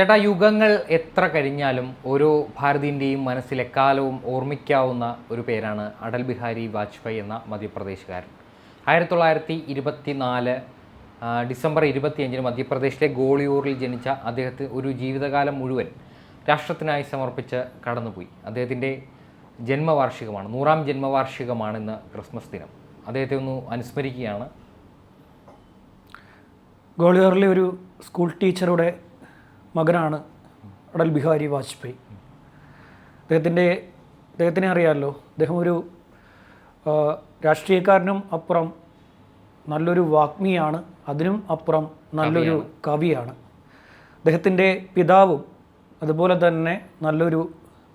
ചേട്ടാ യുഗങ്ങൾ എത്ര കഴിഞ്ഞാലും ഓരോ ഭാരതീയന്റെയും മനസ്സിലെക്കാലവും ഓർമ്മിക്കാവുന്ന ഒരു പേരാണ് അടൽ ബിഹാരി വാജ്പേയി എന്ന മധ്യപ്രദേശുകാരൻ. ആയിരത്തി തൊള്ളായിരത്തി ഇരുപത്തി നാല് ഡിസംബർ ഇരുപത്തിയഞ്ചിന് മധ്യപ്രദേശിലെ ഗോളിയൂറിൽ ജനിച്ച അദ്ദേഹത്തെ ഒരു ജീവിതകാലം മുഴുവൻ രാഷ്ട്രത്തിനായി സമർപ്പിച്ച് കടന്നുപോയി. അദ്ദേഹത്തിന്റെ ജന്മവാർഷികമാണ് നൂറാം ജന്മവാർഷികമാണ് ഇന്ന് ക്രിസ്മസ് ദിനം. അദ്ദേഹത്തെ ഒന്ന് അനുസ്മരിക്കുകയാണ്. ഗോളിയോറിലെ ഒരു സ്കൂൾ ടീച്ചറുടെ മകനാണ് അടൽ ബിഹാരി വാജ്പേയി. അദ്ദേഹത്തിന്റെ അദ്ദേഹത്തിനെ അറിയാമല്ലോ അദ്ദേഹം ഒരു രാഷ്ട്രീയക്കാരനും അപ്പുറം നല്ലൊരു വാഗ്മിയാണ് അതിനും അപ്പുറം നല്ലൊരു കവിയാണ്. അദ്ദേഹത്തിന്റെ പിതാവും അതുപോലെ തന്നെ നല്ലൊരു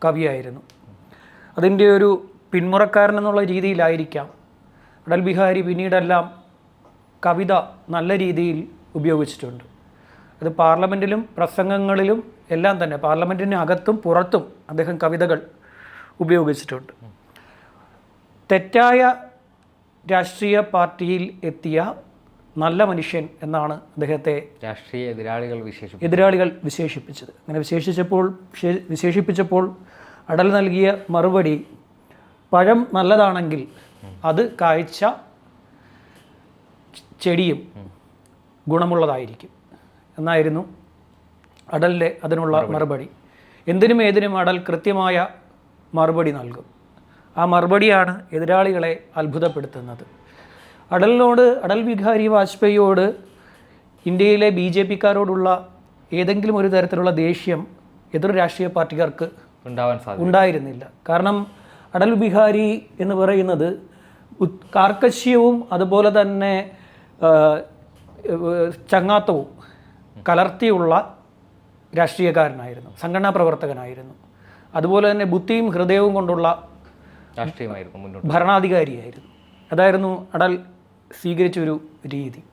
കവിയായിരുന്നു. അതിന്റെ ഒരു പിന്മുറക്കാരൻ എന്നുള്ള രീതിയിലായിരിക്കാം അടൽ ബിഹാരി പിന്നീടെല്ലാം കവിത നല്ല രീതിയിൽ ഉപയോഗിച്ചിട്ടുണ്ട്. അത് പാർലമെന്റിലും പ്രസംഗങ്ങളിലും എല്ലാം തന്നെ പാർലമെന്റിന് അകത്തും പുറത്തും അദ്ദേഹം കവിതകൾ ഉപയോഗിച്ചിട്ടുണ്ട്. തെറ്റായ രാഷ്ട്രീയ പാർട്ടിയിൽ എത്തിയ നല്ല മനുഷ്യൻ എന്നാണ് അദ്ദേഹത്തെ രാഷ്ട്രീയ എതിരാളികൾ വിശേഷിപ്പിച്ചു എതിരാളികൾ വിശേഷിപ്പിച്ചത്. അങ്ങനെ വിശേഷിച്ചപ്പോൾ വിശേഷിപ്പിച്ചപ്പോൾ അടൽ നൽകിയ മറുപടി പഴം നല്ലതാണെങ്കിൽ അത് കാഴ്ച ചെടിയും ഗുണമുള്ളതായിരിക്കും. എന്നായിരുന്നു അടലിന്റെ അതിനുള്ള മറുപടി. എന്തിനും ഏതിനും അടൽ കൃത്യമായ മറുപടി നൽകും. ആ മറുപടിയാണ് എതിരാളികളെ അത്ഭുതപ്പെടുത്തുന്നത്. അടലിനോട് അടൽ ബിഹാരി വാജ്പേയിയോട് ഇന്ത്യയിലെ ബി ജെ പിക്കാരോടുള്ള ഏതെങ്കിലും ഒരു തരത്തിലുള്ള ദേഷ്യം എതിർ രാഷ്ട്രീയ പാർട്ടിക്കാർക്ക് ഉണ്ടാവാൻ ഉണ്ടായിരുന്നില്ല. കാരണം അടൽ ബിഹാരി എന്ന് പറയുന്നത് കാർക്കശ്യവും അതുപോലെ തന്നെ ചങ്ങാത്തവും കലർത്തിയുള്ള രാഷ്ട്രീയക്കാരനായിരുന്നു സംഘടനാ പ്രവർത്തകനായിരുന്നു. അതുപോലെ തന്നെ ബുദ്ധിയും ഹൃദയവും കൊണ്ടുള്ള രാഷ്ട്രീയമായിരുന്നു മുന്നോട്ട്. ഭരണാധികാരിയായിരുന്നു. അതായിരുന്നു അടൽ സ്വീകരിച്ചൊരു രീതി.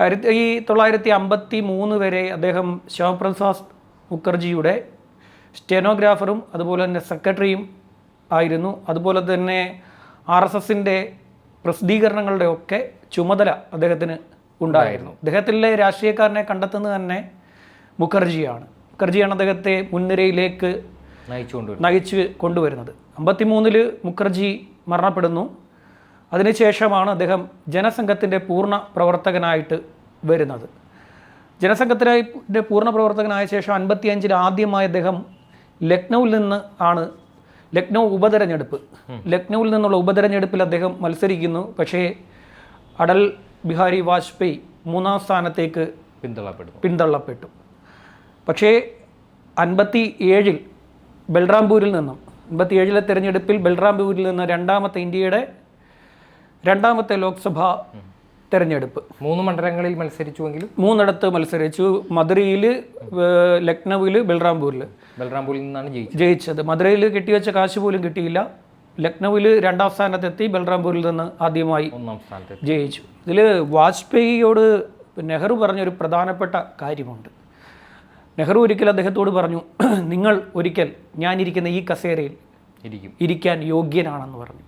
ആയിരത്തി ഈ തൊള്ളായിരത്തി അമ്പത്തി മൂന്ന് വരെ അദ്ദേഹം ശ്യാമപ്രസാദ് മുഖർജിയുടെ സ്റ്റെനോഗ്രാഫറും അതുപോലെ തന്നെ സെക്രട്ടറിയും ആയിരുന്നു. അതുപോലെ തന്നെ ആർ എസ് എസിന്റെ പ്രസിദ്ധീകരണങ്ങളുടെ ഒക്കെ ചുമതല അദ്ദേഹത്തിന് ഉണ്ടായിരുന്നു. അദ്ദേഹത്തിലെ രാഷ്ട്രീയക്കാരനെ കണ്ടെത്തുന്നത് തന്നെ മുഖർജിയാണ്. മുഖർജിയാണ് അദ്ദേഹത്തെ മുൻനിരയിലേക്ക് നയിച്ചു കൊണ്ടുവരുന്നത്. അമ്പത്തിമൂന്നിൽ മുഖർജി മരണപ്പെടുന്നു. അതിനുശേഷമാണ് അദ്ദേഹം ജനസംഘത്തിന്റെ പൂർണ പ്രവർത്തകനായിട്ട് വരുന്നത്. ജനസംഘത്തിനായി പൂർണ പ്രവർത്തകനായ ശേഷം അൻപത്തിയഞ്ചിൽ ആദ്യമായി അദ്ദേഹം ലക്നൌവിൽ നിന്ന് ആണ് ലക്നൗ ഉപതെരഞ്ഞെടുപ്പ്. ലക്നൌവിൽ നിന്നുള്ള ഉപതെരഞ്ഞെടുപ്പിൽ അദ്ദേഹം മത്സരിക്കുന്നു. പക്ഷേ അടൽ ബിഹാരി വാജ്പേയി മൂന്നാം സ്ഥാനത്തേക്ക് പിന്തള്ളപ്പെട്ടു. പിന്തള്ളപ്പെട്ടു. പക്ഷേ അൻപത്തി ഏഴിൽ ബൽറാംപൂരിൽ നിന്നും അൻപത്തി ഏഴിലെ തെരഞ്ഞെടുപ്പിൽ ബൽറാംപൂരിൽ നിന്ന് രണ്ടാമത്തെ ഇന്ത്യയുടെ രണ്ടാമത്തെ ലോക്സഭാ തെരഞ്ഞെടുപ്പ്. മൂന്ന് മണ്ഡലങ്ങളിൽ മത്സരിച്ചുവെങ്കിലും മൂന്നിടത്ത് മത്സരിച്ചു. മധുരയിൽ ലക്നൌവിൽ ബൽറാംപൂരിൽ ബൽറാംപൂരിൽ നിന്നാണ് ജയിച്ചത്. ജയിച്ചത്. മധുരയിൽ കെട്ടിവെച്ച കാശ് പോലും കിട്ടിയില്ല. ലക്നൌവിൽ രണ്ടാം സ്ഥാനത്തെത്തി ബൽറാംപൂരിൽ നിന്ന് ആദ്യമായി ഒന്നാം സ്ഥാനത്ത് ജയിച്ചു. ഇതിൽ വാജ്പേയിയോട് നെഹ്റു പറഞ്ഞൊരു പ്രധാനപ്പെട്ട കാര്യമുണ്ട്. നെഹ്റു ഒരിക്കൽ അദ്ദേഹത്തോട് പറഞ്ഞു നിങ്ങൾ ഒരിക്കൽ ഞാനിരിക്കുന്ന ഈ കസേരയിൽ ഇരിക്കും. ഇരിക്കാൻ യോഗ്യനാണെന്ന് പറഞ്ഞു.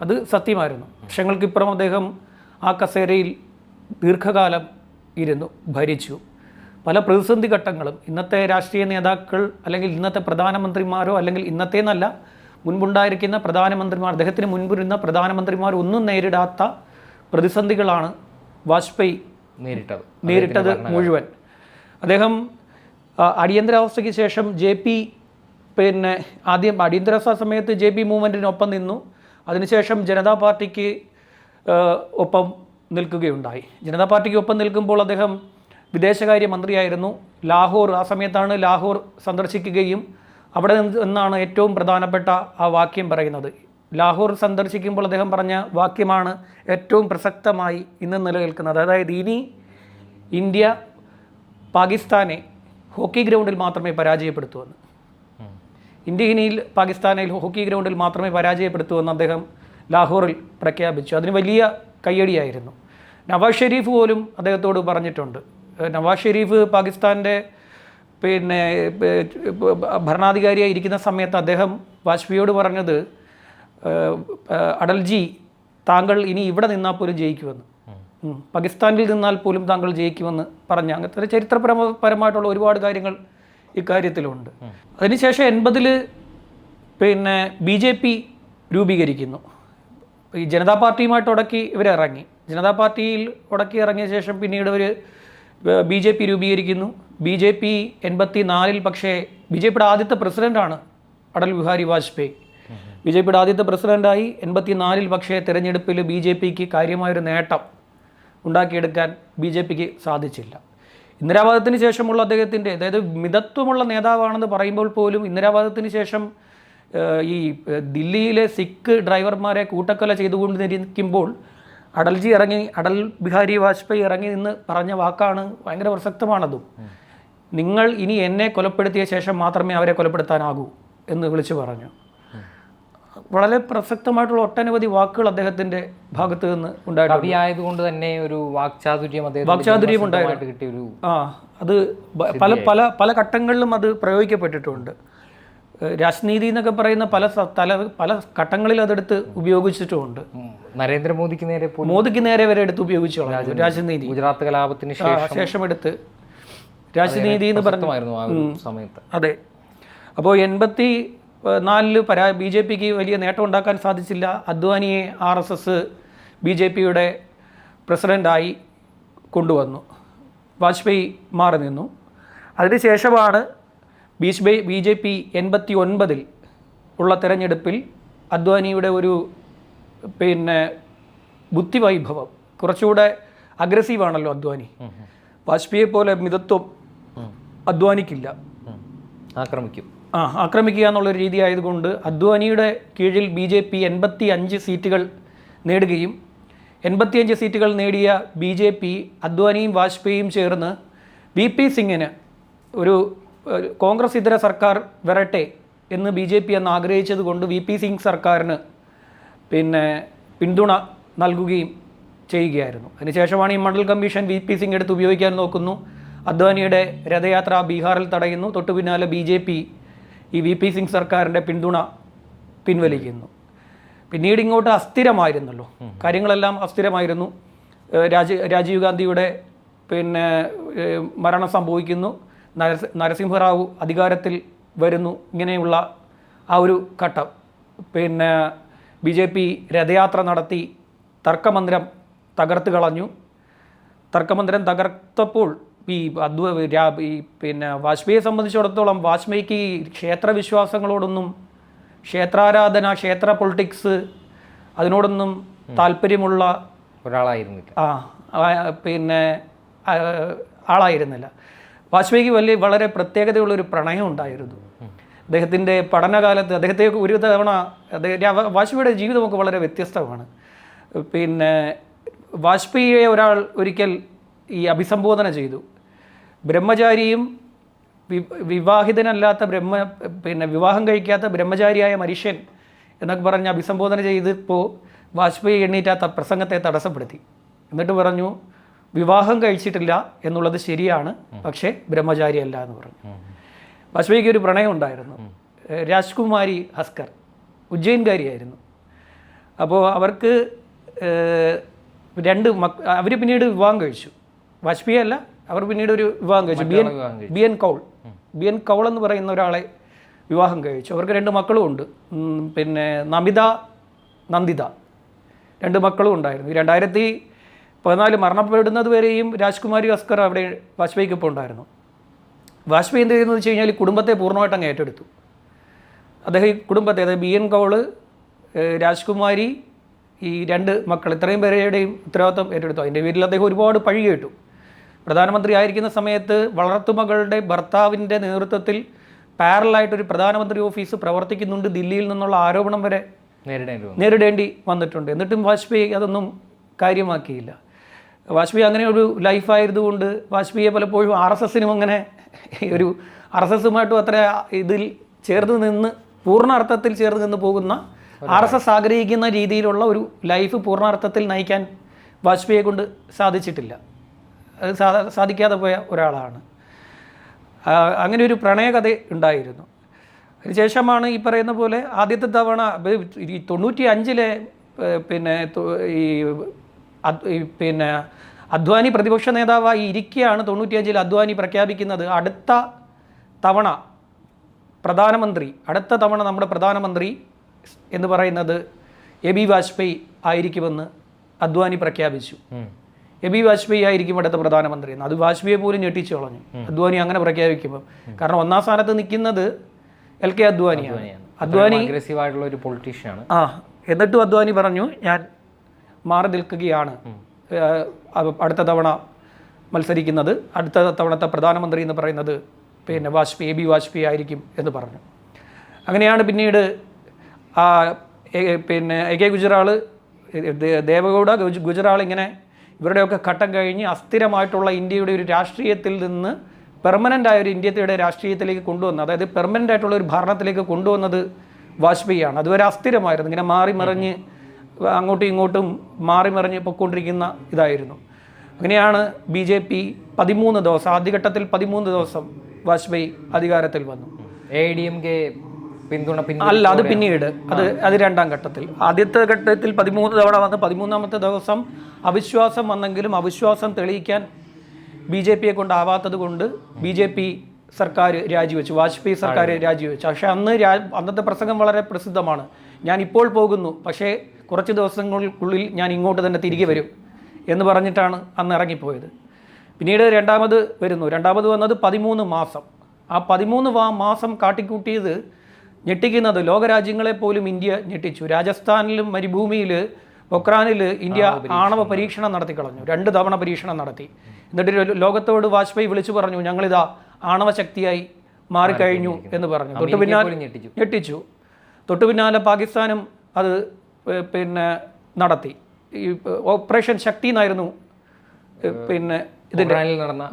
അത് സത്യമായിരുന്നു. വർഷങ്ങൾക്കിപ്പുറം അദ്ദേഹം ആ കസേരയിൽ ദീർഘകാലം ഇരുന്നു ഭരിച്ചു. പല പ്രതിസന്ധി ഘട്ടങ്ങളും ഇന്നത്തെ രാഷ്ട്രീയ നേതാക്കൾ അല്ലെങ്കിൽ ഇന്നത്തെ പ്രധാനമന്ത്രിമാരോ അല്ലെങ്കിൽ ഇന്നത്തെ എന്നല്ല മുൻപുണ്ടായിരിക്കുന്ന പ്രധാനമന്ത്രിമാർ അദ്ദേഹത്തിന് മുൻപിരുന്ന പ്രധാനമന്ത്രിമാർ ഒന്നും നേരിടാത്ത പ്രതിസന്ധികളാണ് വാജ്പേയി നേരിട്ടത്. നേരിട്ടത് മുഴുവൻ. അദ്ദേഹം അടിയന്തരാവസ്ഥയ്ക്ക് ശേഷം ജെ പി പിന്നെ ആദ്യം അടിയന്തരാവസ്ഥ സമയത്ത് ജെ പി മൂവ്മെന്റിനൊപ്പം നിന്നു. അതിനുശേഷം ജനതാ പാർട്ടിക്ക് ഒപ്പം നിൽക്കുകയുണ്ടായി. ജനതാ പാർട്ടിക്ക് ഒപ്പം നിൽക്കുമ്പോൾ അദ്ദേഹം വിദേശകാര്യ മന്ത്രിയായിരുന്നു ലാഹോർ ആ സമയത്താണ് ലാഹോർ സന്ദർശിക്കുകയും അവിടെ നിന്നാണ് ഏറ്റവും പ്രധാനപ്പെട്ട ആ വാക്യം പറയുന്നത്. ലാഹോർ സന്ദർശിക്കുമ്പോൾ അദ്ദേഹം പറഞ്ഞ വാക്യമാണ് ഏറ്റവും പ്രസക്തമായി ഇന്ന് നിലനിൽക്കുന്നത്. അതായത് ഇനി ഇന്ത്യ പാകിസ്ഥാനെ ഹോക്കി ഗ്രൗണ്ടിൽ മാത്രമേ പരാജയപ്പെടുത്തുവെന്ന് ഇന്ത്യ ഇനിയിൽ പാകിസ്ഥാനിൽ ഹോക്കി ഗ്രൗണ്ടിൽ മാത്രമേ പരാജയപ്പെടുത്തുവെന്ന് അദ്ദേഹം ലാഹോറിൽ പ്രഖ്യാപിച്ചു. അതിന് വലിയ കയ്യടിയായിരുന്നു. നവാസ് ഷെരീഫ് പോലും അദ്ദേഹത്തോട് പറഞ്ഞിട്ടുണ്ട്. നവാസ് ഷെരീഫ് പാകിസ്ഥാന്റെ പിന്നെ ഭരണാധികാരിയായി ഇരിക്കുന്ന സമയത്ത് അദ്ദേഹം വാജ്പേയിയോട് പറഞ്ഞത് അടൽജി താങ്കൾ ഇനി ഇവിടെ നിന്നാൽ പോലും ജയിക്കുമെന്ന്. പാകിസ്ഥാനിൽ നിന്നാൽ പോലും താങ്കൾ ജയിക്കുമെന്ന് പറഞ്ഞ അങ്ങനത്തെ ചരിത്രപരമായിട്ടുള്ള ഒരുപാട് കാര്യങ്ങൾ ഇക്കാര്യത്തിലുണ്ട്. അതിനുശേഷം എൺപതിൽ പിന്നെ ബി ജെ പി രൂപീകരിക്കുന്നു. ഈ ജനതാ പാർട്ടിയുമായിട്ട് ഉടക്കി ഇവരിറങ്ങി. ജനതാ പാർട്ടിയിൽ ഉടക്കി ഇറങ്ങിയ ശേഷം പിന്നീട് അവർ ബി ജെ പി രൂപീകരിക്കുന്നു. ബി ജെ പി എൺപത്തി നാലിൽ പക്ഷേ ബി ജെ പിയുടെ ആദ്യത്തെ പ്രസിഡന്റാണ് അടൽ ബിഹാരി വാജ്പേയി. ബി ജെ പിയുടെ ആദ്യത്തെ പ്രസിഡന്റായി എൺപത്തി നാലിൽ പക്ഷേ തിരഞ്ഞെടുപ്പിൽ ബി ജെ പിക്ക് കാര്യമായൊരു നേട്ടം ഉണ്ടാക്കിയെടുക്കാൻ ബി ജെ പിക്ക് സാധിച്ചില്ല. ഇന്ദിരാവാദത്തിന് ശേഷമുള്ള അദ്ദേഹത്തിന്റെ അതായത് മിതത്വമുള്ള നേതാവാണെന്ന് പറയുമ്പോൾ പോലും ഇന്ദിരാവാദത്തിന് ശേഷം ഈ ദില്ലിയിലെ സിഖ് ഡ്രൈവർമാരെ കൂട്ടക്കൊല ചെയ്തുകൊണ്ടിരിക്കുമ്പോൾ അടൽജി ഇറങ്ങി അടൽ ബിഹാരി വാജ്പേയി ഇറങ്ങി നിന്ന് പറഞ്ഞ വാക്കാണ് ഭയങ്കര പ്രസക്തമാണതും. നിങ്ങൾ ഇനി എന്നെ കൊലപ്പെടുത്തിയ ശേഷം മാത്രമേ അവരെ കൊലപ്പെടുത്താനാകൂ എന്ന് വിളിച്ചു പറഞ്ഞു. വളരെ പ്രസക്തമായിട്ടുള്ള ഒട്ടനവധി വാക്കുകൾ അദ്ദേഹത്തിന്റെ ഭാഗത്ത് നിന്ന് ഉണ്ടായിട്ടുണ്ട്. ആയതുകൊണ്ട് തന്നെ ഒരു വാക്ചാതുര്യം അദ്ദേഹത്തിന് വാക്ചാതുര്യം ജന്മസിദ്ധമായിട്ട് കിട്ടിയ ആ അത് പല പല പല ഘട്ടങ്ങളിലും അത് പ്രയോഗിക്കപ്പെട്ടിട്ടുണ്ട്. രാജ്നീതി എന്നൊക്കെ പറയുന്ന പല തല പല ഘട്ടങ്ങളിൽ അതെടുത്ത് ഉപയോഗിച്ചിട്ടുമുണ്ട്. നരേന്ദ്രമോദിക്ക് നേരെ മോദിക്ക് നേരെ വരെ എടുത്ത് ഉപയോഗിച്ചു കളഞ്ഞു. രാജ്നീതി ഗുജറാത്ത് കലാപത്തിന് ശേഷം എടുത്ത് രാജ്നീതി എന്ന് പറഞ്ഞു പ്രസക്തമായിരുന്നു ആ സമയത്ത്. അതെ. അപ്പോൾ എൺപത്തി നാലിൽ പരാ ബി ജെ പിക്ക് വലിയ നേട്ടം ഉണ്ടാക്കാൻ സാധിച്ചില്ല. അദ്വാനിയെ R S S B J പിയുടെ പ്രസിഡന്റായി കൊണ്ടുവന്നു. വാജ്പേയി മാറി നിന്നു. അതിനുശേഷമാണ് ബിജ്പേ ബി ജെ പി എൺപത്തി ഒൻപതിൽ ഉള്ള തെരഞ്ഞെടുപ്പിൽ അദ്വാനിയുടെ ഒരു പിന്നെ ബുദ്ധിവൈഭവം. കുറച്ചുകൂടെ അഗ്രസീവാണല്ലോ അദ്വാനി. വാജ്പേയെ പോലെ മിതത്വം അദ്വാനിക്കില്ല ഉം. ആക്രമിക്കും. ആ ആക്രമിക്കുക എന്നുള്ളൊരു രീതി ആയതുകൊണ്ട് അദ്വാനിയുടെ കീഴിൽ ബി ജെ പി എൺപത്തി അഞ്ച് സീറ്റുകൾ നേടുകയും എൺപത്തിയഞ്ച് സീറ്റുകൾ നേടിയ ബി ജെ പി അദ്വാനിയും വാജ്പേയിയും ചേർന്ന് വി പി സിംഗിന് ഒരു ഒരു കോൺഗ്രസ് ഇതര സർക്കാർ വരട്ടെ എന്ന് ബി ജെ പി അന്ന് ആഗ്രഹിച്ചത് കൊണ്ട് വി പി സിംഗ് സർക്കാരിന് പിന്നെ പിന്തുണ നൽകുകയും ചെയ്യുകയായിരുന്നു. അതിനുശേഷമാണ് ഈ Mandal commission V P Singh എടുത്ത് ഉപയോഗിക്കാൻ നോക്കുന്നു. അദ്വാനിയുടെ രഥയാത്ര ബീഹാറിൽ തടയുന്നു. തൊട്ടു പിന്നാലെ ബി ജെ പി ഈ വി പി സിംഗ് സർക്കാരിന്റെ പിന്തുണ പിൻവലിക്കുന്നു. പിന്നീട് ഇങ്ങോട്ട് അസ്ഥിരമായിരുന്നല്ലോ. കാര്യങ്ങളെല്ലാം അസ്ഥിരമായിരുന്നു. ഏഹ് രാജീവ് ഗാന്ധിയുടെ പിന്നെ മരണം സംഭവിക്കുന്നു. നരസ നരസിംഹറാവു അധികാരത്തിൽ വരുന്നു. ഇങ്ങനെയുള്ള ആ ഒരു ഘട്ടം. പിന്നെ ബി ജെ പി രഥയാത്ര നടത്തി തർക്കമന്ദിരം തകർത്ത് കളഞ്ഞു. തർക്കമന്ദിരം തകർത്തപ്പോൾ ഈ അദ്വ രാ- ഈ പിന്നെ വാജ്പേയിയെ സംബന്ധിച്ചിടത്തോളം വാജ്പേയിക്ക് ഈ ക്ഷേത്രവിശ്വാസങ്ങളോടൊന്നും ക്ഷേത്രാരാധന ക്ഷേത്ര പൊളിറ്റിക്സ് അതിനോടൊന്നും താല്പര്യമുള്ള ഒരാളായിരുന്നില്ല. ആ ആ, പിന്നെ ആളായിരുന്നില്ല. വാജ്പേയിക്ക് വലിയ വളരെ പ്രത്യേകതയുള്ളൊരു പ്രണയം ഉണ്ടായിരുന്നു. അദ്ദേഹത്തിന്റെ പഠനകാലത്ത് അദ്ദേഹത്തെ ഒരു തവണ അദ്ദേഹം വാജ്പേയിയുടെ ജീവിതമൊക്കെ വളരെ വ്യത്യസ്തമാണ്. പിന്നെ വാജ്പേയിയെ ഒരാൾ ഒരിക്കൽ ഈ അഭിസംബോധന ചെയ്തു. ബ്രഹ്മചാരിയും വിവാഹിതനല്ലാത്ത ബ്രഹ്മ പിന്നെ വിവാഹം കഴിക്കാത്ത ബ്രഹ്മചാരിയായ മനുഷ്യൻ എന്നൊക്കെ പറഞ്ഞ് അഭിസംബോധന ചെയ്തപ്പോൾ വാജ്പേയി എണ്ണീറ്റ് ആ ത- പ്രസംഗത്തെ തടസ്സപ്പെടുത്തി. എന്നിട്ട് പറഞ്ഞു വിവാഹം കഴിച്ചിട്ടില്ല എന്നുള്ളത് ശരിയാണ് പക്ഷേ ബ്രഹ്മചാരി അല്ല എന്ന് പറഞ്ഞു. വാജ്പേയിക്ക് ഒരു പ്രണയം ഉണ്ടായിരുന്നു. രാജ്കുമാരി ഹസ്കർ ഉജ്ജയിൻകാരിയായിരുന്നു. അപ്പോൾ അവർക്ക് രണ്ട് മക് അവർ പിന്നീട് വിവാഹം കഴിച്ചു. വാജ്പേയി അല്ല അവർ പിന്നീട് ഒരു വിവാഹം കഴിച്ചു. B N B N Kaul. B N Kaul എന്ന് പറയുന്ന ഒരാളെ വിവാഹം കഴിച്ചു. അവർക്ക് രണ്ട് മക്കളും ഉണ്ട്. പിന്നെ നമിത നന്ദിത. രണ്ട് മക്കളും ഉണ്ടായിരുന്നു. ഈ രണ്ടായിരത്തി പതിനാല് മരണപ്പെടുന്നത് വരെയും രാജ്കുമാരി അസ്കർ അവിടെ വാജ്പേയിക്കൊപ്പം ഉണ്ടായിരുന്നു വാജ്പേയി എന്ത് ചെയ്യുന്നത് വെച്ച് കഴിഞ്ഞാൽ ഈ കുടുംബത്തെ പൂർണമായിട്ട് അങ്ങ് ഏറ്റെടുത്തു. അദ്ദേഹം ഈ കുടുംബത്തെ അതായത് ബി എൻ കൗൾ രാജ്കുമാരി ഈ രണ്ട് മക്കൾ ഇത്രയും പേരുടെയും ഉത്തരവാദിത്വം ഏറ്റെടുത്തു. അതിന്റെ പേരിൽ അദ്ദേഹം ഒരുപാട് പഴി കേട്ടു. പ്രധാനമന്ത്രി ആയിരിക്കുന്ന സമയത്ത് വളർത്തുമകളുടെ ഭർത്താവിന്റെ നേതൃത്വത്തിൽ പാരലായിട്ടൊരു പ്രധാനമന്ത്രി ഓഫീസ് പ്രവർത്തിക്കുന്നുണ്ട് ദില്ലിയിൽ നിന്നുള്ള ആരോപണം വരെ നേരിടേണ്ടി വന്നു. നേരിടേണ്ടി വന്നിട്ടുണ്ട്. എന്നിട്ടും വാജ്പേയി അതൊന്നും കാര്യമാക്കിയില്ല. വാജ്പേയി അങ്ങനെ ഒരു ലൈഫായതുകൊണ്ട് വാജ്പേയിയെ പലപ്പോഴും ആർ എസ് എസിനും അങ്ങനെ ഒരു ആർ എസ് എസുമായിട്ടും അത്ര ഇതിൽ ചേർന്ന് നിന്ന് പൂർണ അർത്ഥത്തിൽ ചേർന്ന് നിന്ന് പോകുന്ന ആർ എസ് എസ് ആഗ്രഹിക്കുന്ന രീതിയിലുള്ള ഒരു ലൈഫ് പൂർണ അർത്ഥത്തിൽ നയിക്കാൻ വാജ്പേയിയെ കൊണ്ട് സാധിച്ചിട്ടില്ല. അത് സാധിക്കാതെ പോയ ഒരാളാണ്. അങ്ങനെ ഒരു പ്രണയകഥ ഉണ്ടായിരുന്നു. അതിനുശേഷമാണ് ഈ പറയുന്ന പോലെ ആദ്യത്തെ തവണ ഈ തൊണ്ണൂറ്റി അഞ്ചിലെ പിന്നെ ഈ പിന്നെ അദ്വാനി പ്രതിപക്ഷ നേതാവായി ഇരിക്കെയാണ് തൊണ്ണൂറ്റിയഞ്ചിൽ അദ്വാനി പ്രഖ്യാപിക്കുന്നത്. അടുത്ത തവണ പ്രധാനമന്ത്രി അടുത്ത തവണ നമ്മുടെ പ്രധാനമന്ത്രി എന്ന് പറയുന്നത് എ ബി വാജ്പേയി ആയിരിക്കുമെന്ന് അദ്വാനി പ്രഖ്യാപിച്ചു. എ ബി വാജ്പേയി ആയിരിക്കും അടുത്ത പ്രധാനമന്ത്രി എന്ന്. അത് വാജ്പേയി പോലും ഞെട്ടിച്ചു കളഞ്ഞു. അദ്വാനി അങ്ങനെ പ്രഖ്യാപിക്കുമ്പോൾ കാരണം ഒന്നാം സ്ഥാനത്ത് നിൽക്കുന്നത് എൽ കെ അദ്വാനിയാണ്. അദ്വാനി ഒരു പൊളിറ്റീഷ്യനാണ് ആ എന്നിട്ടും അദ്വാനി പറഞ്ഞു ഞാൻ മാറി നിൽക്കുകയാണ്. അടുത്ത തവണ മത്സരിക്കുന്നത് അടുത്ത തവണത്തെ പ്രധാനമന്ത്രി എന്ന് പറയുന്നത് പിന്നെ വാജ്പേയി എ ബി വാജ്പേയി ആയിരിക്കും എന്ന് പറഞ്ഞു. അങ്ങനെയാണ് പിന്നീട് പിന്നെ എ കെ ഗുജറാൾ ദേവഗൗഡ ഗുജറാൾ ഇങ്ങനെ ഇവരുടെയൊക്കെ ഘട്ടം കഴിഞ്ഞ് അസ്ഥിരമായിട്ടുള്ള ഇന്ത്യയുടെ ഒരു രാഷ്ട്രീയത്തിൽ നിന്ന് പെർമനന്റ് ആയ ഒരു ഇന്ത്യയുടെ രാഷ്ട്രീയത്തിലേക്ക് കൊണ്ടുവന്നത് അതായത് പെർമനന്റ് ആയിട്ടുള്ള ഒരു ഭരണത്തിലേക്ക് കൊണ്ടുവന്നത് വാജ്പേയിയാണ്. അതുവരെ അസ്ഥിരമായിരുന്നു. ഇങ്ങനെ മാറി മറിഞ്ഞ് അങ്ങോട്ടും ഇങ്ങോട്ടും മാറി മറിഞ്ഞ് പൊയ്ക്കൊണ്ടിരിക്കുന്ന ഇതായിരുന്നു. അങ്ങനെയാണ് ബി ജെ പി പതിമൂന്ന് ദിവസം ആദ്യഘട്ടത്തിൽ പതിമൂന്ന് ദിവസം വാജ്പേയി അധികാരത്തിൽ വന്നു. എ ഡി എം കെ പിന്തുണ അല്ല അത് പിന്നീട്. അത് അത് രണ്ടാം ഘട്ടത്തിൽ. ആദ്യത്തെ ഘട്ടത്തിൽ പതിമൂന്ന് തവണ വന്ന് പതിമൂന്നാമത്തെ ദിവസം അവിശ്വാസം വന്നെങ്കിലും അവിശ്വാസം തെളിയിക്കാൻ ബി ജെ പിയെ കൊണ്ടാവാത്തത് കൊണ്ട് ബി ജെ പി സർക്കാർ രാജിവെച്ചു. വാജ്പേയി സർക്കാർ രാജിവെച്ചു. പക്ഷേ അന്ന് രാ അന്നത്തെ പ്രസംഗം വളരെ പ്രസിദ്ധമാണ്. ഞാൻ ഇപ്പോൾ പോകുന്നു. പക്ഷേ കുറച്ച് ദിവസങ്ങൾക്കുള്ളിൽ ഞാൻ ഇങ്ങോട്ട് തന്നെ തിരികെ വരും എന്ന് പറഞ്ഞിട്ടാണ് അന്ന് ഇറങ്ങിപ്പോയത്. പിന്നീട് രണ്ടാമത് വരുന്നു. രണ്ടാമത് വന്നത് പതിമൂന്ന് മാസം. ആ പതിമൂന്ന് വാ മാസം കാട്ടിക്കൂട്ടിയത് ഞെട്ടിക്കുന്നത് ലോകരാജ്യങ്ങളെ പോലും ഇന്ത്യ ഞെട്ടിച്ചു. രാജസ്ഥാനിലും മരുഭൂമിയിൽ പൊക്രാനിൽ ഇന്ത്യ ആണവ പരീക്ഷണം. നടത്തി കളഞ്ഞു. രണ്ട് തവണ പരീക്ഷണം നടത്തി. എന്നിട്ട് ലോകത്തോട് വാജ്പേയി വിളിച്ചു പറഞ്ഞു ഞങ്ങളിതാ ആണവ ശക്തിയായി മാറിക്കഴിഞ്ഞു എന്ന് പറഞ്ഞു. തൊട്ടു പിന്നാലെ ഞെട്ടിച്ചു. തൊട്ടു പിന്നാലെ പാകിസ്ഥാനും അത് പിന്നെ നടത്തി. ഈ ഓപ്പറേഷൻ ശക്തി എന്നായിരുന്നു പിന്നെ ഇതിന്റെ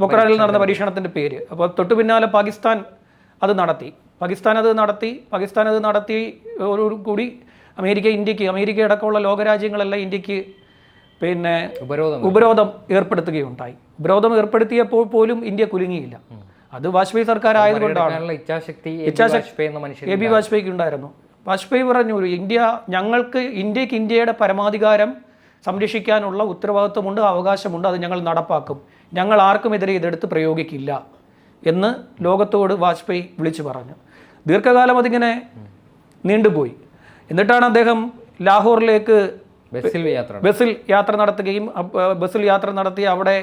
പൊക്രാനിൽ നടന്ന പരീക്ഷണത്തിന്റെ പേര്. അപ്പോൾ തൊട്ടു പിന്നാലെ പാകിസ്ഥാൻ അത് നടത്തി. പാകിസ്ഥാൻ അത് നടത്തി. പാകിസ്ഥാൻ അത് നടത്തി ഒരു കൂടി അമേരിക്ക ഇന്ത്യയ്ക്ക് അമേരിക്ക അടക്കമുള്ള ലോകരാജ്യങ്ങളെല്ലാം ഇന്ത്യയ്ക്ക് പിന്നെ ഉപരോധം. ഉപരോധം ഏർപ്പെടുത്തുകയുണ്ടായി. ഉപരോധം ഏർപ്പെടുത്തിയപ്പോൾ പോലും ഇന്ത്യ കുലുങ്ങിയില്ല. അത് വാജ്പേയി സർക്കാർ ആയതുകൊണ്ടാണ് ഇച്ഛാശക്തി എ ബി വാജ്പേയിക്ക് ഉണ്ടായിരുന്നു. വാജ്പേയി പറഞ്ഞു ഇന്ത്യ ഞങ്ങൾക്ക് ഇന്ത്യയ്ക്ക് ഇന്ത്യയുടെ പരമാധികാരം സംരക്ഷിക്കാനുള്ള ഉത്തരവാദിത്വമുണ്ട് അവകാശമുണ്ട് അത് ഞങ്ങൾ നടപ്പാക്കും. ഞങ്ങൾ ആർക്കും ആർക്കുമെതിരെ ഇതെടുത്ത് പ്രയോഗിക്കില്ല. എന്ന് ലോകത്തോട് വാജ്പേയി വിളിച്ചു പറഞ്ഞു. ദീർഘകാലം അതിങ്ങനെ നീണ്ടുപോയി. എന്നിട്ടാണ് അദ്ദേഹം ലാഹോറിലേക്ക് ബസ്സിൽ യാത്ര ബസ്സിൽ യാത്ര നടത്തുകയും ബസ്സിൽ യാത്ര നടത്തി അവിടെ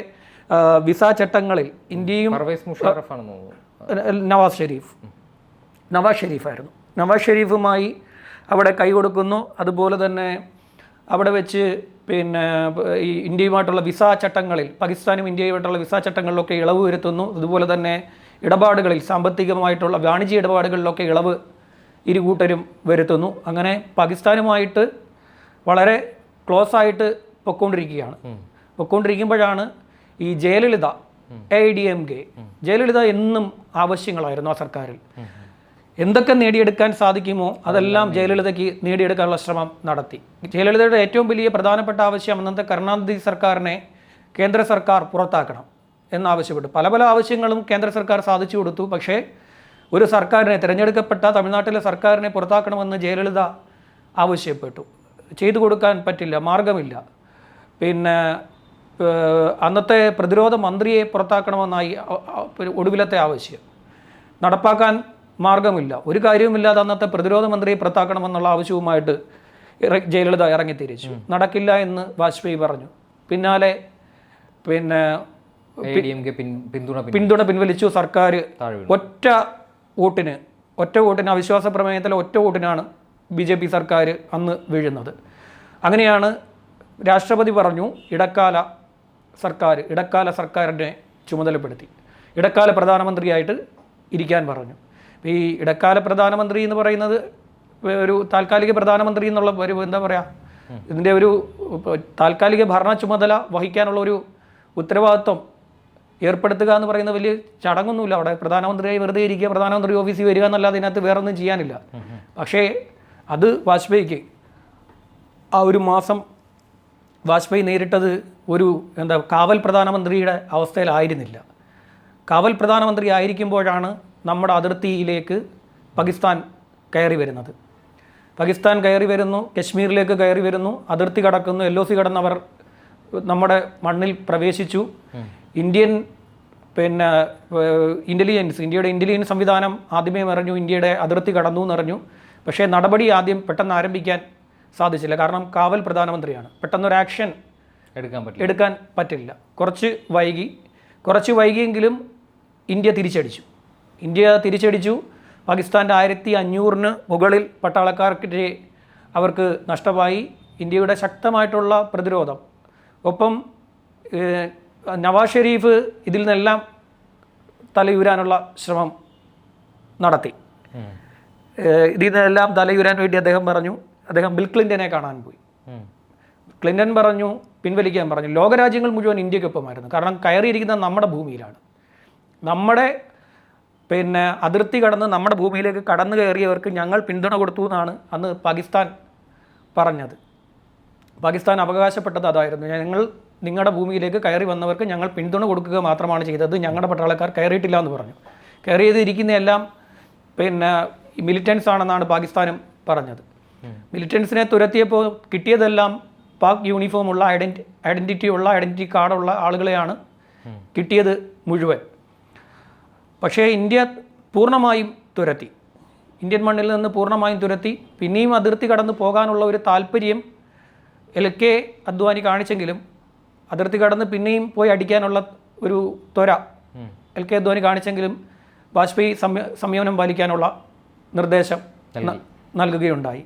വിസ ചട്ടങ്ങളിൽ ഇന്ത്യയും നവാസ് ഷെരീഫ്. നവാസ് ഷെരീഫായിരുന്നു. നവാസ് ഷെരീഫുമായി അവിടെ കൈ കൊടുക്കുന്നു. അതുപോലെ തന്നെ അവിടെ വെച്ച് പിന്നെ ഈ ഇന്ത്യയുമായിട്ടുള്ള വിസ ചട്ടങ്ങളിൽ പാകിസ്ഥാനും ഇന്ത്യയുമായിട്ടുള്ള വിസ ചട്ടങ്ങളിലൊക്കെ ഇളവ് വരുത്തുന്നു. അതുപോലെ തന്നെ ഇടപാടുകളിൽ സാമ്പത്തികമായിട്ടുള്ള വാണിജ്യ ഇടപാടുകളിലൊക്കെ ഇളവ് ഇരു കൂട്ടരും വരുത്തുന്നു. അങ്ങനെ പാകിസ്ഥാനുമായിട്ട് വളരെ ക്ലോസ് ആയിട്ട് പൊക്കോണ്ടിരിക്കുകയാണ്. പൊക്കോണ്ടിരിക്കുമ്പോഴാണ് ഈ Jayalalithaa A D M K Jayalalithaa എന്നും ആവശ്യങ്ങളായിരുന്നു ആ സർക്കാരിൽ. എന്തൊക്കെ നേടിയെടുക്കാൻ സാധിക്കുമോ അതെല്ലാം ജയലളിതയ്ക്ക് നേടിയെടുക്കാനുള്ള ശ്രമം നടത്തി. ജയലളിതയുടെ ഏറ്റവും വലിയ പ്രധാനപ്പെട്ട ആവശ്യം അന്നത്തെ കരുണാനിധി സർക്കാരിനെ കേന്ദ്ര സർക്കാർ പുറത്താക്കണം എന്നാവശ്യപ്പെട്ടു. പല പല ആവശ്യങ്ങളും കേന്ദ്ര സർക്കാർ സാധിച്ചു കൊടുത്തു. പക്ഷേ ഒരു സർക്കാരിനെ തിരഞ്ഞെടുക്കപ്പെട്ട തമിഴ്നാട്ടിലെ സർക്കാരിനെ പുറത്താക്കണമെന്ന് ജയലളിത ആവശ്യപ്പെട്ടു. ചെയ്തു കൊടുക്കാൻ പറ്റില്ല മാർഗമില്ല പിന്നെ അന്നത്തെ പ്രതിരോധ മന്ത്രിയെ പുറത്താക്കണമെന്നായി ഒടുവിലത്തെ ആവശ്യം. നടപ്പാക്കാൻ മാർഗമില്ല ഒരു കാര്യവുമില്ലാതെ അന്നത്തെ പ്രതിരോധ മന്ത്രിയെ പുറത്താക്കണമെന്നുള്ള ആവശ്യവുമായിട്ട് ജയലളിത ഇറങ്ങിത്തിരിച്ചു. നടക്കില്ല എന്ന് വാജ്പേയി പറഞ്ഞു. പിന്നാലെ പിന്നെ പിന്തുണ പിന്തുണ പിൻവലിച്ചു സർക്കാർ ഒറ്റ വോട്ടിന് ഒറ്റ വോട്ടിന് അവിശ്വാസ പ്രമേയത്തിലെ ഒറ്റ വോട്ടിനാണ് ബി ജെ പി സർക്കാർ അന്ന് വീഴുന്നത്. അങ്ങനെയാണ് രാഷ്ട്രപതി പറഞ്ഞു ഇടക്കാല സർക്കാർ ഇടക്കാല സർക്കാരിനെ ചുമതലപ്പെടുത്തി. ഇടക്കാല പ്രധാനമന്ത്രിയായിട്ട് ഇരിക്കാൻ പറഞ്ഞു. ഈ ഇടക്കാല പ്രധാനമന്ത്രി എന്ന് പറയുന്നത് ഒരു താൽക്കാലിക പ്രധാനമന്ത്രി എന്നുള്ള ഒരു എന്താ പറയുക ഇതിന്റെ ഒരു താൽക്കാലിക ഭരണ ചുമതല വഹിക്കാനുള്ള ഒരു ഉത്തരവാദിത്വം ഏർപ്പെടുത്തുക എന്ന് പറയുന്ന വലിയ ചടങ്ങൊന്നുമില്ല. അവിടെ പ്രധാനമന്ത്രിയായി വെറുതെ ഇരിക്കുക പ്രധാനമന്ത്രി ഓഫീസിൽ വരിക എന്നല്ലാതെ ഇതിനകത്ത് വേറെ ഒന്നും ചെയ്യാനില്ല. പക്ഷേ അത് വാജ്പേയിക്ക് ആ ഒരു മാസം വാജ്പേയി നേരിട്ടത് ഒരു എന്താ കാവൽ പ്രധാനമന്ത്രിയുടെ അവസ്ഥയിലായിരുന്നില്ല. കാവൽ പ്രധാനമന്ത്രി ആയിരിക്കുമ്പോഴാണ് നമ്മുടെ അതിർത്തിയിലേക്ക് പാകിസ്ഥാൻ കയറി വരുന്നത്. പാകിസ്ഥാൻ കയറി വരുന്നു കശ്മീരിലേക്ക് കയറി വരുന്നു അതിർത്തി കടക്കുന്നു എൽ ഒ സി കടന്നവർ നമ്മുടെ മണ്ണിൽ പ്രവേശിച്ചു. ഇന്ത്യൻ പിന്നെ ഇന്റലിജൻസ് ഇന്ത്യയുടെ ഇന്റലിജൻസ് സംവിധാനം ആദ്യമേ അറിഞ്ഞു ഇന്ത്യയുടെ അതിർത്തി കടന്നു എന്നറിഞ്ഞു. പക്ഷേ നടപടി ആദ്യം പെട്ടെന്ന് ആരംഭിക്കാൻ സാധിച്ചില്ല. കാരണം കാവൽ പ്രധാനമന്ത്രിയാണ്. പെട്ടെന്ന് ഒരു ആക്ഷൻ എടുക്കാൻ പറ്റില്ല. എടുക്കാൻ പറ്റില്ല. കുറച്ച് വൈകി കുറച്ച് വൈകിയെങ്കിലും ഇന്ത്യ തിരിച്ചടിച്ചു. ഇന്ത്യ തിരിച്ചടിച്ചു. പാകിസ്ഥാന്റെ ആയിരത്തി അഞ്ഞൂറിന് മുകളിൽ പട്ടാളക്കാർക്കെതിരെ അവർക്ക് നഷ്ടമായി. ഇന്ത്യയുടെ ശക്തമായിട്ടുള്ള പ്രതിരോധം. ഒപ്പം നവാസ് ഷെരീഫ് ഇതിൽ നിന്നെല്ലാം തലയുരാനുള്ള ശ്രമം നടത്തി. ഇതിൽ നിന്നെല്ലാം തലയുരാൻ വേണ്ടി അദ്ദേഹം പറഞ്ഞു. അദ്ദേഹം ബിൽ ക്ലിന്റനെ കാണാൻ പോയി. ക്ലിന്റൺ പറഞ്ഞു പിൻവലിക്കാൻ പറഞ്ഞു. ലോകരാജ്യങ്ങൾ മുഴുവൻ ഇന്ത്യക്കൊപ്പമായിരുന്നു കാരണം കയറിയിരിക്കുന്നത് നമ്മുടെ ഭൂമിയിലാണ്. നമ്മുടെ പിന്നെ അതിർത്തി കടന്ന് നമ്മുടെ ഭൂമിയിലേക്ക് കടന്നു കയറിയവർക്ക് ഞങ്ങൾ പിന്തുണ കൊടുത്തു എന്നാണ് അന്ന് പാകിസ്ഥാൻ പറഞ്ഞത്. പാകിസ്ഥാൻ അവകാശപ്പെട്ടത് അതായിരുന്നു. ഞങ്ങൾ നിങ്ങളുടെ ഭൂമിയിലേക്ക് കയറി വന്നവർക്ക് ഞങ്ങൾ പിന്തുണ കൊടുക്കുക മാത്രമാണ് ചെയ്തത്. ഞങ്ങളുടെ പട്ടാളക്കാർ കയറിയിട്ടില്ല എന്ന് പറഞ്ഞു. കയറി ചെയ്തിരിക്കുന്നതെല്ലാം പിന്നെ മിലിറ്റൻസ് ആണെന്നാണ് പാകിസ്ഥാനും പറഞ്ഞത്. മിലിറ്റൻസിനെ തുരത്തിയപ്പോൾ കിട്ടിയതെല്ലാം പാക് യൂണിഫോം ഉള്ള ഐഡന്റി ഐഡന്റിറ്റി ഉള്ള ഐഡന്റിറ്റി കാർഡുള്ള ആളുകളെയാണ് കിട്ടിയത് മുഴുവൻ. പക്ഷേ ഇന്ത്യ പൂർണമായും തുരത്തി. ഇന്ത്യൻ മണ്ണിൽ നിന്ന് പൂർണമായും തുരത്തി. പിന്നെയും അതിർത്തി കടന്നു പോകാനുള്ള ഒരു താല്പര്യം എൽ കെ അദ്വാനി കാണിച്ചെങ്കിലും അതിർത്തി കടന്ന് പിന്നെയും പോയി അടിക്കാനുള്ള ഒരു ത്വര. എൽ കെ ധോനി കാണിച്ചെങ്കിലും വാജ്പേയി സംയ സംയമനം പാലിക്കാനുള്ള നിർദ്ദേശം നൽകുകയുണ്ടായി.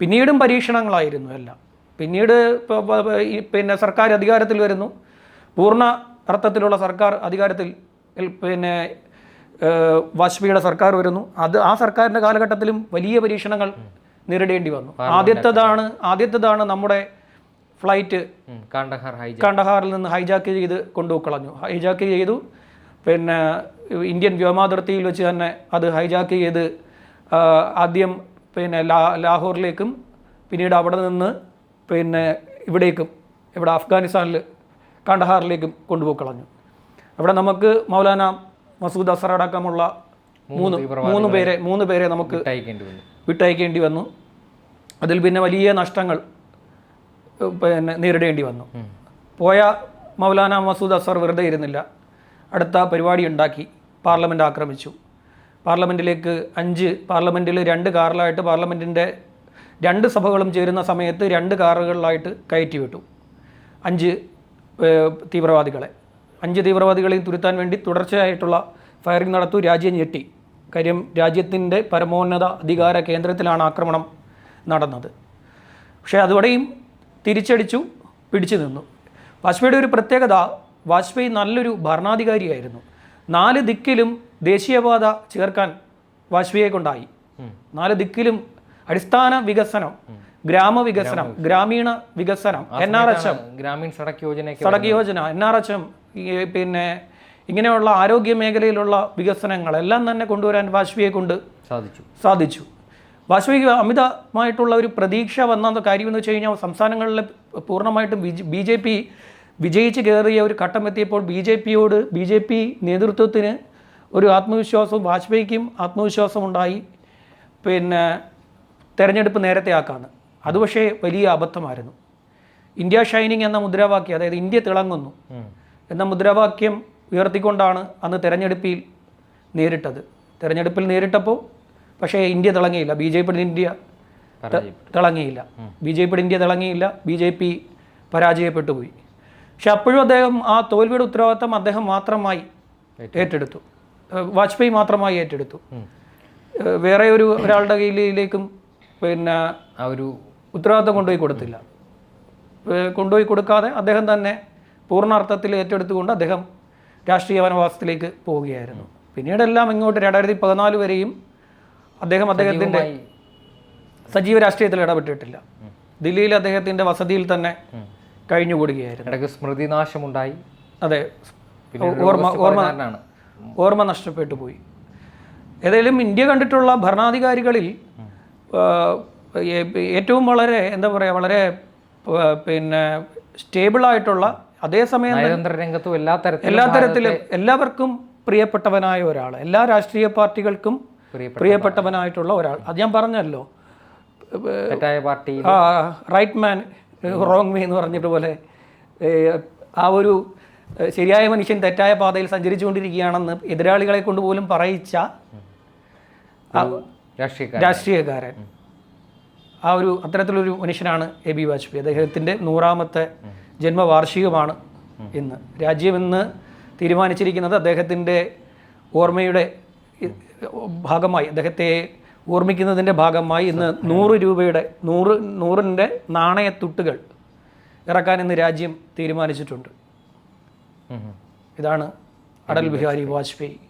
പിന്നീടും പരീക്ഷണങ്ങളായിരുന്നു എല്ലാം. പിന്നീട് പിന്നെ സർക്കാർ അധികാരത്തിൽ വരുന്നു. പൂർണ അർത്ഥത്തിലുള്ള സർക്കാർ അധികാരത്തിൽ പിന്നെ വാജ്പേയിയുടെ സർക്കാർ വരുന്നു. അത് ആ സർക്കാരിന്റെ കാലഘട്ടത്തിലും വലിയ പരീക്ഷണങ്ങൾ നേരിടേണ്ടി വന്നു. ആദ്യത്തേതാണ് ആദ്യത്തേതാണ് നമ്മുടെ ഫ്ലൈറ്റ് കണ്ടഹാറിൽ നിന്ന് ഹൈജാക്ക് ചെയ്ത് കൊണ്ടുകളഞ്ഞു. ഹൈജാക്ക് ചെയ്തു. പിന്നെ ഇന്ത്യൻ വ്യോമാതിർത്തിയിൽ വെച്ച് തന്നെ അത് ഹൈജാക്ക് ചെയ്ത് ആദ്യം പിന്നെ ലാ ലാഹോറിലേക്കും പിന്നീട് അവിടെ നിന്ന് പിന്നെ ഇവിടേക്കും ഇവിടെ അഫ്ഗാനിസ്ഥാനിൽ കണ്ടഹാറിലേക്കും കൊണ്ടുപോയി കളഞ്ഞു അവിടെ നമുക്ക് മൗലാന മസൂദ് അസർ അടക്കമുള്ള മൂന്ന് മൂന്ന് പേരെ മൂന്ന് പേരെ നമുക്ക് വിട്ടയക്കേണ്ടി വന്നു. അതിൽ പിന്നെ വലിയ നഷ്ടങ്ങൾ പിന്നെ നേരിടേണ്ടി വന്നു. പോയ മൗലാന മസൂദ് അസർ വെറുതെ ഇരുന്നില്ല. അടുത്ത പരിപാടി ഉണ്ടാക്കി പാർലമെന്റ് ആക്രമിച്ചു. പാർലമെന്റിലേക്ക് അഞ്ച് പാർലമെന്റിൽ രണ്ട് കാറിലായിട്ട് പാർലമെന്റിന്റെ രണ്ട് സഭകളും ചേരുന്ന സമയത്ത് രണ്ട് കാറുകളിലായിട്ട് കയറ്റി വിട്ടു. അഞ്ച് തീവ്രവാദികളെ. അഞ്ച് തീവ്രവാദികളെയും തുരുത്താൻ വേണ്ടി തുടർച്ചയായിട്ടുള്ള ഫയറിംഗ് നടത്തു രാജ്യം ഞെട്ടി. കാര്യം രാജ്യത്തിന്റെ പരമോന്നത അധികാര കേന്ദ്രത്തിലാണ് ആക്രമണം നടന്നത്. പക്ഷേ അതോടെയും തിരിച്ചടിച്ചു പിടിച്ചു നിന്നു. വാജ്പേയിയുടെ ഒരു പ്രത്യേകത വാജ്പേയി നല്ലൊരു ഭരണാധികാരിയായിരുന്നു. നാല് ദിക്കിലും ദേശീയപാത ചേർക്കാൻ വാജ്പേയിയെ കൊണ്ടായി. നാല് ദിക്കിലും അടിസ്ഥാന വികസനം ഗ്രാമവികസനം ഗ്രാമീണ വികസനം N R H M Grameen Sadak Yojana Sadak Yojana N R H M പിന്നെ ഇങ്ങനെയുള്ള ആരോഗ്യ മേഖലയിലുള്ള വികസനങ്ങളെല്ലാം തന്നെ കൊണ്ടുവരാൻ വാജ്പേയിയെ കൊണ്ട് സാധിച്ചു. സാധിച്ചു. വാജ്പേയിക്ക് അമിതമായിട്ടുള്ള ഒരു പ്രതീക്ഷ വന്ന കാര്യം എന്ന് വെച്ച് കഴിഞ്ഞാൽ സംസ്ഥാനങ്ങളിലെ പൂർണമായിട്ടും ബി ജെ പി വിജയിച്ച് കയറിയ ഒരു ഘട്ടം എത്തിയപ്പോൾ ബി ജെ പിയോട് ബി ജെ പി നേതൃത്വത്തിന് ഒരു ആത്മവിശ്വാസവും വാജ്പേയിക്കും ആത്മവിശ്വാസം ഉണ്ടായി. പിന്നെ തെരഞ്ഞെടുപ്പ് നേരത്തെ ആക്കാണ് അത് പക്ഷേ വലിയ അബദ്ധമായിരുന്നു. ഇന്ത്യ ഷൈനിങ് എന്ന മുദ്രാവാക്യം അതായത് ഇന്ത്യ തിളങ്ങുന്നു എന്ന മുദ്രാവാക്യം ഉയർത്തിക്കൊണ്ടാണ് അന്ന് തെരഞ്ഞെടുപ്പിൽ നേരിട്ടത്. തെരഞ്ഞെടുപ്പിൽ നേരിട്ടപ്പോൾ പക്ഷേ ഇന്ത്യ തിളങ്ങിയില്ല. ബി ജെ പിയുടെ ഇന്ത്യ തിളങ്ങിയില്ല. ബി ജെ പിയുടെ ഇന്ത്യ തിളങ്ങിയില്ല. ബി ജെ പി പരാജയപ്പെട്ടു പോയി. പക്ഷെ അപ്പോഴും അദ്ദേഹം ആ തോൽവിയുടെ ഉത്തരവാദിത്തം അദ്ദേഹം മാത്രമായി ഏറ്റെടുത്തു. വാജ്പേയി മാത്രമായി ഏറ്റെടുത്തു. വേറെ ഒരു ഒരാളുടെ കയ്യിലേക്കും പിന്നെ ആ ഒരു ഉത്തരവാദിത്തം കൊണ്ടുപോയി കൊടുത്തില്ല. കൊണ്ടുപോയി കൊടുക്കാതെ അദ്ദേഹം തന്നെ പൂർണാർത്ഥത്തിൽ ഏറ്റെടുത്തുകൊണ്ട് അദ്ദേഹം രാഷ്ട്രീയ വനവാസത്തിലേക്ക് പോവുകയായിരുന്നു. പിന്നീടെല്ലാം ഇങ്ങോട്ട് രണ്ടായിരത്തി പതിനാല് വരെയും അദ്ദേഹം അദ്ദേഹത്തിന്റെ സജീവ രാഷ്ട്രീയത്തിൽ ഇടപെട്ടിട്ടില്ല. ദില്ലിയിൽ അദ്ദേഹത്തിന്റെ വസതിയിൽ തന്നെ കഴിഞ്ഞുകൂടുകയായിരുന്നു ഇടയ്ക്ക് സ്മൃതിനാശമുണ്ടായി. അതെ. ഓർമ്മ ഓർമ്മ ഓർമ്മ നഷ്ടപ്പെട്ടു പോയി. ഏതായാലും ഇന്ത്യ കണ്ടിട്ടുള്ള ഭരണാധികാരികളിൽ ഏറ്റവും വളരെ എന്താ പറയുക വളരെ പിന്നെ സ്റ്റേബിളായിട്ടുള്ള അതേസമയം രംഗത്തും എല്ലാ തരത്തിലും എല്ലാ തരത്തിലും എല്ലാവർക്കും പ്രിയപ്പെട്ടവനായ ഒരാൾ എല്ലാ രാഷ്ട്രീയ പാർട്ടികൾക്കും പ്രിയപ്പെട്ടവനായിട്ടുള്ള ഒരാൾ. അത് ഞാൻ പറഞ്ഞല്ലോ. പാർട്ടി. ആ റൈറ്റ് മാൻ റോങ് മേ എന്ന് പറഞ്ഞിട്ട് പോലെ ആ ഒരു ശരിയായ മനുഷ്യൻ തെറ്റായ പാതയിൽ സഞ്ചരിച്ചുകൊണ്ടിരിക്കുകയാണെന്ന് എതിരാളികളെ കൊണ്ട് പോലും പറയിച്ച രാഷ്ട്രീയക്കാരൻ. ആ ഒരു അത്തരത്തിലൊരു മനുഷ്യനാണ് എ ബി വാജ്പേയി. അദ്ദേഹത്തിന്റെ നൂറാമത്തെ ജന്മവാർഷികമാണ് ഇന്ന്. രാജ്യം ഇന്ന് തീരുമാനിച്ചിരിക്കുന്നത് അദ്ദേഹത്തിന്റെ ഓർമ്മയുടെ ഭാഗമായി അദ്ദേഹത്തെ ഓർമ്മിക്കുന്നതിന്റെ ഭാഗമായി ഇന്ന് നൂറ് രൂപയുടെ നൂറ് നൂറിന്റെ നാണയത്തുട്ടുകൾ ഇറക്കാൻ ഇന്ന് രാജ്യം തീരുമാനിച്ചിട്ടുണ്ട്. ഇതാണ് അടൽ ബിഹാരി വാജ്പേയി.